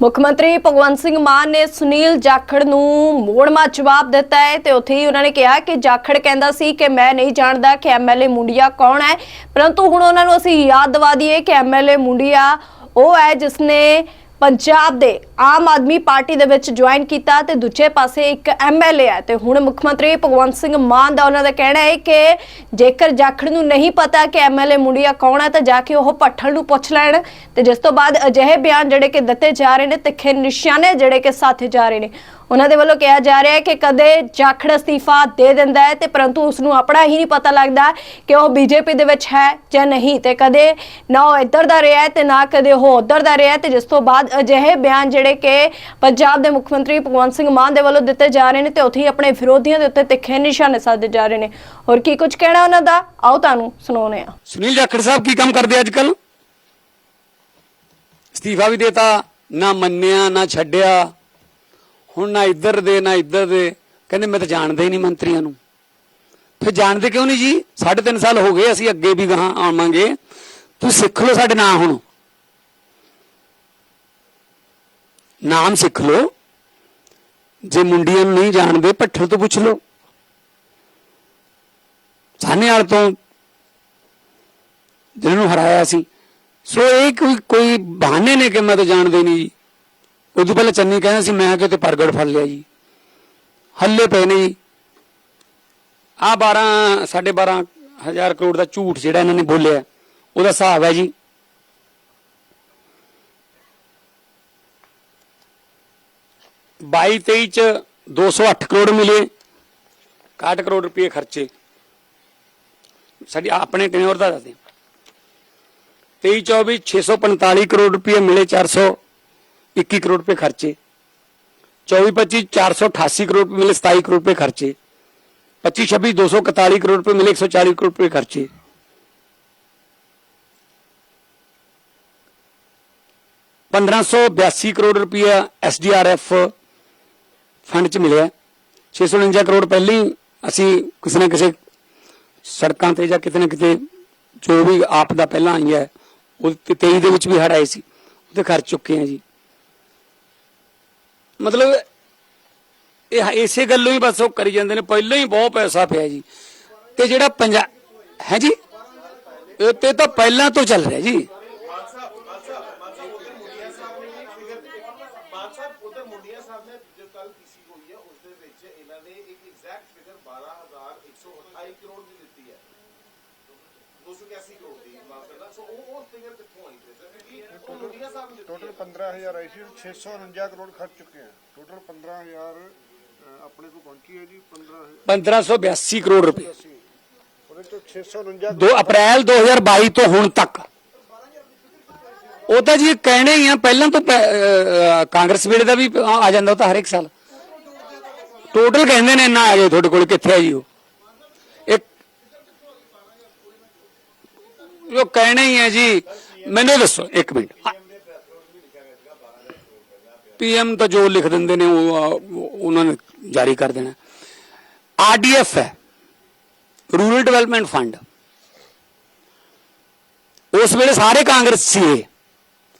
ਮੁੱਖ ਮੰਤਰੀ ਭਗਵੰਤ ਸਿੰਘ ਮਾਨ ਨੇ ਸੁਨੀਲ ਜਾਖੜ ਨੂੰ ਮੋੜਮਾ ਜਵਾਬ ਦਿੱਤਾ ਹੈ ਤੇ ਉੱਥੇ ਹੀ ਉਹਨਾਂ ਨੇ ਕਿਹਾ ਕਿ ਜਾਖੜ ਕਹਿੰਦਾ ਸੀ ਕਿ ਮੈਂ ਨਹੀਂ ਜਾਣਦਾ ਕਿ ਐਮਐਲਏ ਮੁੰਡਿਆ ਕੌਣ ਹੈ, ਪਰੰਤੂ ਹੁਣ ਉਹਨਾਂ ਨੂੰ ਅਸੀਂ ਯਾਦ ਦਿਵਾ ਦਈਏ ਕਿ ਐਮਐਲਏ ਮੁੰਡਿਆ ਉਹ ਹੈ ਜਿਸ ਨੇ ਪੰਜਾਬ ਦੇ ਆਮ ਆਦਮੀ ਪਾਰਟੀ ਦੇ ਵਿੱਚ ਜੁਆਇਨ ਕੀਤਾ ਤੇ ਦੂਜੇ ਪਾਸੇ ਇੱਕ ਐਮਐਲਏ ਹੈ ਤੇ ਹੁਣ ਮੁੱਖ ਮੰਤਰੀ ਭਗਵੰਤ ਸਿੰਘ ਮਾਨ ਦਾ ਉਹਨਾਂ ਦਾ ਕਹਿਣਾ ਹੈ ਕਿ ਜੇਕਰ ਜਾਖੜ ਨੂੰ ਨਹੀਂ ਪਤਾ ਕਿ ਐਮਐਲਏ ਮੁੰਡਿਆ ਕੌਣ ਹੈ ਤਾਂ ਜਾ ਕੇ ਉਹ ਪੱਠਲ ਨੂੰ ਪੁੱਛ ਲੈਣ ਤੇ ਜਿਸ ਤੋਂ ਬਾਅਦ ਅਜਿਹੇ ਬਿਆਨ ਜਿਹੜੇ ਕਿ ਦਿੱਤੇ ਜਾ ਰਹੇ ਨੇ ਤਿੱਖੇ ਨਿਸ਼ਾਨੇ ਜਿਹੜੇ ਕਿ ਸਾਥੇ ਜਾ ਰਹੇ ਨੇ। ਉਹਨਾਂ ਦੇ ਵੱਲੋਂ ਕਿਹਾ ਜਾ ਰਿਹਾ ਹੈ ਕਿ ਕਦੇ ਜਾਖੜ ਅਸਤੀਫਾ ਦੇ ਦਿੰਦਾ ਹੈ ਤੇ ਪਰੰਤੂ ਉਸ ਨੂੰ ਆਪਣਾ ਹੀ ਨਹੀਂ ਪਤਾ ਲੱਗਦਾ ਕਿ ਉਹ ਬੀਜੇਪੀ ਦੇ ਵਿੱਚ ਹੈ ਜਾਂ ਨਹੀਂ ਤੇ ਕਦੇ ਨਾ ਉਹ ਇੱਧਰ ਦਾ ਰਿਹਾ ਤੇ ਨਾ ਕਦੇ ਉਹ ਉੱਧਰ ਦਾ ਰਿਹਾ ਤੇ ਜਿਸ ਤੋਂ ਬਾਅਦ ਅਜਿਹੇ ਬਿਆਨ ਜਿਹੜੇ ਕਿ ਪੰਜਾਬ ਦੇ ਮੁੱਖ ਮੰਤਰੀ ਭਗਵੰਤ ਸਿੰਘ ਮਾਨ ਦੇ ਵੱਲੋਂ ਦਿੱਤੇ ਜਾ ਰਹੇ ਨੇ ਤੇ ਉੱਥੇ ਹੀ ਆਪਣੇ ਵਿਰੋਧੀਆਂ ਦੇ ਉੱਤੇ ਤਿੱਖੇ ਨਿਸ਼ਾਨੇ ਸਾਧੇ ਜਾ ਰਹੇ ਨੇ। ਹੋਰ ਕੀ ਕੁਝ ਕਹਿਣਾ ਉਹਨਾਂ ਦਾ? ਆਓ ਤੁਹਾਨੂੰ ਸੁਣਾਉਂਦੇ ਆ ਸੁਨੀਲ ਜਾਖੜ ਸਾਹਿਬ ਕੀ ਕੰਮ ਕਰਦੇ ਅੱਜ ਕੱਲ ਅਸਤੀਫਾ ਵੀ ਦੇਤਾ, ਨਾ ਮੰਨਿਆ, ਨਾ ਛੱਡਿਆ। ਹੁਣ ਨਾ ਇੱਧਰ ਦੇ, ਨਾ ਇੱਧਰ ਦੇ। ਕਹਿੰਦੇ, ਮੈਂ ਤਾਂ ਜਾਣਦਾ ਹੀ ਨਹੀਂ ਮੰਤਰੀਆਂ ਨੂੰ। ਫਿਰ ਜਾਣਦੇ ਕਿਉਂ ਨਹੀਂ ਜੀ? ਸਾਢੇ ਤਿੰਨ ਸਾਲ ਹੋ ਗਏ, ਅਸੀਂ ਅੱਗੇ ਵੀ ਗਾਹਾਂ ਆਵਾਂਗੇ। ਤੁਸੀਂ ਸਿੱਖ ਲਓ ਸਾਡੇ ਨਾਂ ਹੁਣ। ਨਾਮ ਸਿੱਖ ਲਓ। ਜੇ ਮੁੰਡੀਆਂ ਨੂੰ ਨਹੀਂ ਜਾਣਦੇ, ਭੱਠਲ ਤੋਂ ਪੁੱਛ ਲਓ। ਸਾਹਨੇਵਾਲ ਤੋਂ ਜਿਹਨਾਂ ਨੂੰ ਹਰਾਇਆ ਸੀ। ਸੋ ਇਹ ਕੋਈ ਕੋਈ ਬਹਾਨੇ ਨੇ ਕਿ ਮੈਂ ਤਾਂ ਜਾਣਦੇ ਨਹੀਂ ਜੀ? ਉਦੋਂ ਪਹਿਲਾਂ ਚੰਨੀ ਕਹਿੰਦਾ ਸੀ, ਮੈਂ ਕਿਤੇ ਪ੍ਰਗਟ ਫੜ ਲਿਆ ਜੀ। ਹੱਲੇ ਪਏ ਨੇ ਜੀ। ਆ 12 12.5 ਹਜ਼ਾਰ ਕਰੋੜ ਦਾ ਝੂਠ ਜਿਹੜਾ ਇਹਨਾਂ ਨੇ ਬੋਲਿਆ, ਉਹਦਾ ਹਿਸਾਬ ਹੈ ਜੀ। ਬਾਈ 23 ਚ 208 ਕਰੋੜ ਮਿਲੇ 61 ਕਰੋੜ ਰੁਪਏ ਖਰਚੇ। ਸਾਡੀ ਆਪਣੇ ਟੈਨਿਓਰ ਦਾ ਦੱਸਦੇ? 23 24 645 ਕਰੋੜ ਰੁਪਏ ਮਿਲੇ 421 ਕਰੋੜ ਰੁਪਏ ਖਰਚੇ 24 25 488 ਕਰੋੜ ਰੁਪਏ ਮਿਲੇ 27 ਕਰੋੜ ਰੁਪਏ ਖਰਚੇ 25 26 241 ਕਰੋੜ ਰੁਪਏ ਮਿਲੇ 140 ਕਰੋੜ ਰੁਪਏ ਖਰਚੇ ਪੰਦਰਾਂ ਸੌ ਬਿਆਸੀ ਕਰੋੜ ਰੁਪਇਆ ਐਸਡੀਆਰਐਫ ਫੰਡ ਚ ਮਿਲਿਆ 649 ਕਰੋੜ ਪਹਿਲਾਂ ਹੀ ਅਸੀਂ ਕਿਸੇ ਨਾ ਕਿਸੇ ਸੜਕਾਂ ਤੇ ਜਾਂ ਕਿਤੇ ਨਾ ਕਿਤੇ ਜੋ ਵੀ ਆਪ ਦਾ ਪਹਿਲਾਂ ਆਈ ਹੈ ਉਹ ਤੇ 23 ਦੇ ਵਿੱਚ ਵੀ ਹੜ ਆਏ ਸੀ ਉਹਦੇ ਖਰਚ ਚੁੱਕੇ ਆ ਜੀ ਮਤਲਬ ਇਹ ਇਸੇ ਗੱਲੋਂ ਹੀ ਬਸ ਉਹ ਕਰੀ ਜਾਂਦੇ ਨੇ, ਪਹਿਲਾਂ ਹੀ ਬਹੁਤ ਪੈਸਾ ਪਿਆ ਜੀ। ਤੇ ਜਿਹੜਾ ਪੰਜਾਬ ਹੈ ਜੀ? ਇਹ ਤੇ ਤਾਂ ਪਹਿਲਾਂ ਤੋਂ ਚੱਲ ਰਿਹਾ ਜੀ। ਟੋਟਲ 15000 ਆਈ ਸੀ। 649 ਕਰੋੜ ਖਰਚ ਚੁੱਕੇ ਆ। ਟੋਟਲ 15000 ਅ, ਆਪਣੇ ਕੋਲ ਪਹੁੰਚੀ ਹੈ ਜੀ 15 1582 ਕਰੋੜ ਰੁਪਏ। ਉਹਦੇ ਚੋਂ 649 2 ਅਪ੍ਰੈਲ 2022 ਤੋਂ ਹੁਣ ਤੱਕ। ਉਹ ਤਾਂ ਜੀ ਕਹਿਣੇ ਹੀ ਆ ਪਹਿਲਾਂ ਤੋਂ ਕਾਂਗਰਸ ਵੇਲੇ ਦਾ ਵੀ ਆ ਜਾਂਦਾ ਉਹ ਤਾਂ ਹਰ ਇੱਕ ਸਾਲ। ਟੋਟਲ ਕਹਿੰਦੇ ਨੇ ਇੰਨਾ ਆ ਗਏ ਤੁਹਾਡੇ ਕੋਲ ਕਿੱਥੇ ਆ ਜੀ ਉਹ? ਉਹ ਕਹਿਣੇ ਹੀ ਹੈ ਜੀ, ਮੈਨੂੰ ਦੱਸੋ, ਇੱਕ ਮਿੰਟ। ਪੀਐਮ ਤਾਂ ਜੋ ਲਿਖ ਦਿੰਦੇ ਨੇ, ਉਹ ਉਹਨਾਂ ਨੇ ਜਾਰੀ ਕਰ ਦੇਣਾ। ਆਰਡੀਐਫ ਹੈ, ਰੂਰਲ ਡਿਵੈਲਪਮੈਂਟ ਫੰਡ। ਉਸ ਵੇਲੇ ਸਾਰੇ ਕਾਂਗਰਸੀ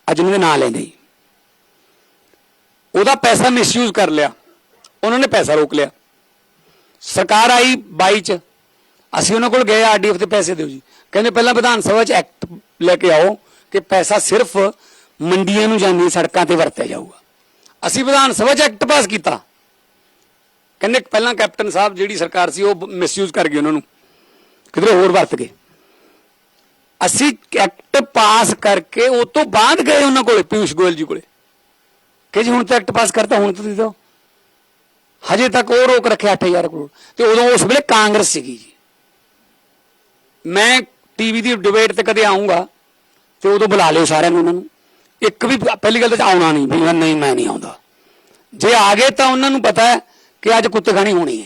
ਅੱਜ ਉਹਨਾਂ ਦੇ ਨਾਂ ਲੈਂਦੇ ਹੀ। ਉਹਦਾ ਪੈਸਾ ਮਿਸਯੂਜ਼ ਕਰ ਲਿਆ, ਉਹਨਾਂ ਨੇ ਪੈਸਾ ਰੋਕ ਲਿਆ। ਸਰਕਾਰ ਆਈ 22 ਚ, ਅਸੀਂ ਉਹਨਾਂ ਕੋਲ ਗਏ ਆਰਡੀਐਫ ਤੇ ਪੈਸੇ ਦਿਓ ਜੀ। ਕਹਿੰਦੇ ਪਹਿਲਾਂ ਵਿਧਾਨ ਸਭਾ ਚ ਐਕਟ ਲੈ ਕੇ ਆਓ ਕਿ ਪੈਸਾ ਸਿਰਫ ਮੰਡੀਆਂ ਨੂੰ ਜਾਂਦੀ ਸੜਕਾਂ ਤੇ ਵਰਤਿਆ ਜਾਊਗਾ। ਅਸੀਂ ਵਿਧਾਨ ਸਭਾ ਚ ਐਕਟ ਪਾਸ ਕੀਤਾ। ਕਹਿੰਦੇ ਪਹਿਲਾਂ ਕੈਪਟਨ ਸਾਹਿਬ ਜਿਹੜੀ ਸਰਕਾਰ ਸੀ ਉਹ ਮਿਸਯੂਜ਼ ਕਰ ਗਈ ਉਹਨਾਂ ਨੂੰ। ਕਿਧਰੇ ਹੋਰ ਵਰਤ ਗਏ। ਅਸੀਂ ਐਕਟ ਪਾਸ ਕਰਕੇ ਉਹ ਤੋਂ ਬਾਅਦ ਗਏ ਉਹਨਾਂ ਕੋਲੇ, ਪਿਊਸ਼ ਗੋਇਲ ਜੀ ਕੋਲੇ। ਕਿ ਜੀ ਹੁਣ ਤਾਂ ਐਕਟ ਪਾਸ ਕਰਤਾ, ਹੁਣ ਤੁਸੀਂ ਦਿਓ ਹਜੇ ਤੱਕ ਉਹ ਰੋਕ ਰੱਖਿਆ 8000 ਕਰੋੜ। ਤੇ ਉਦੋਂ ਉਸ ਵੇਲੇ ਕਾਂਗਰਸ ਸੀਗੀ ਜੀ। ਮੈਂ ਟੀਵੀ ਦੀ ਡਿਬੇਟ ਤੇ ਕਦੇ ਆਉਂਗਾ ਤੇ ਉਦੋਂ ਬੁਲਾ ਲਿਓ ਸਾਰਿਆਂ ਨੂੰ ਉਹਨਾਂ ਨੂੰ। ਇੱਕ ਵੀ ਪਹਿਲੀ ਗੱਲ ਤਾਂ ਆਉਣਾ ਨਹੀਂ, ਵੀ ਨਹੀਂ, ਮੈਂ ਨਹੀਂ ਆਉਂਦਾ। ਜੇ ਆ ਗਏ ਤਾਂ ਉਹਨਾਂ ਨੂੰ ਪਤਾ ਹੈ ਕਿ ਅੱਜ ਕੁੱਤੇ ਖਾਣੀ ਹੋਣੀ ਹੈ।